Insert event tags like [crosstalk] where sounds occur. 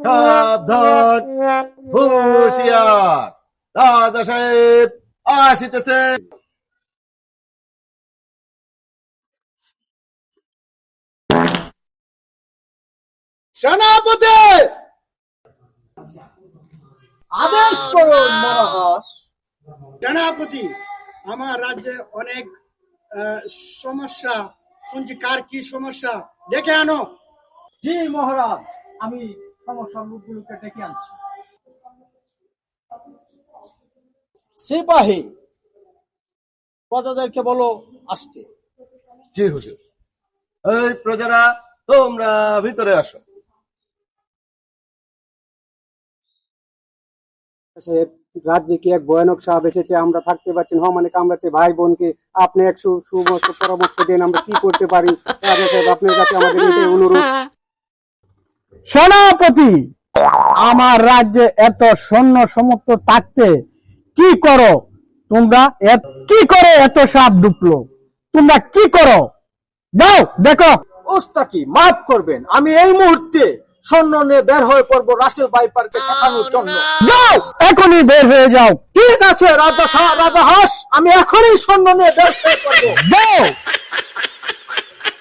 সাবধান। হুঁশিয়ার। রাজা সাহেব আসিতেছে। সেনাপতি! আদেশ করুন সেনাপতি আমার রাজ্যে অনেক আহ, সমস্যা। শুনছি কার কি সমস্যা? ডেকে আনো। জি মহারাজ। আমি সমস্যার লোকগুলোকে ডেকে আনছি। সিপাহী প্রজাদেরকে বলো আসতে জি হুজুর। এই প্রজারা তোমরা ভিতরে আসো। সাহেব রাজ্যে কি এক ভয়ানক সাপ এসেছে? আমরা থাকতে পারছি না। মানে কামড়াচ্ছে ভাই বোনকে আপনি এক পরামর্শ দেন আমরা কি করতে পারি? রাজা সাহেব আপনার কাছে আমাদের অনুরোধ। [laughs] সেনাপতি আমার রাজ্যে এত সৈন্য সমর্থ থাকতে কি করো? তোমরা কি করে এত সাপ ঢুকলো তোমরা কি করো? যাও দেখো। ওস্তাকি মাফ করবেন আমি এই মুহূর্তে সৈন্য নিয়ে বের হয়ে পড়ব রাসেল বাইপারকে জন্য। যাও এখনই বের হয়ে যাও। ঠিক আছে রাজা রাজা হাস আমি এখনই সৈন্য নিয়ে বের হয়ে পড়ব। যাও।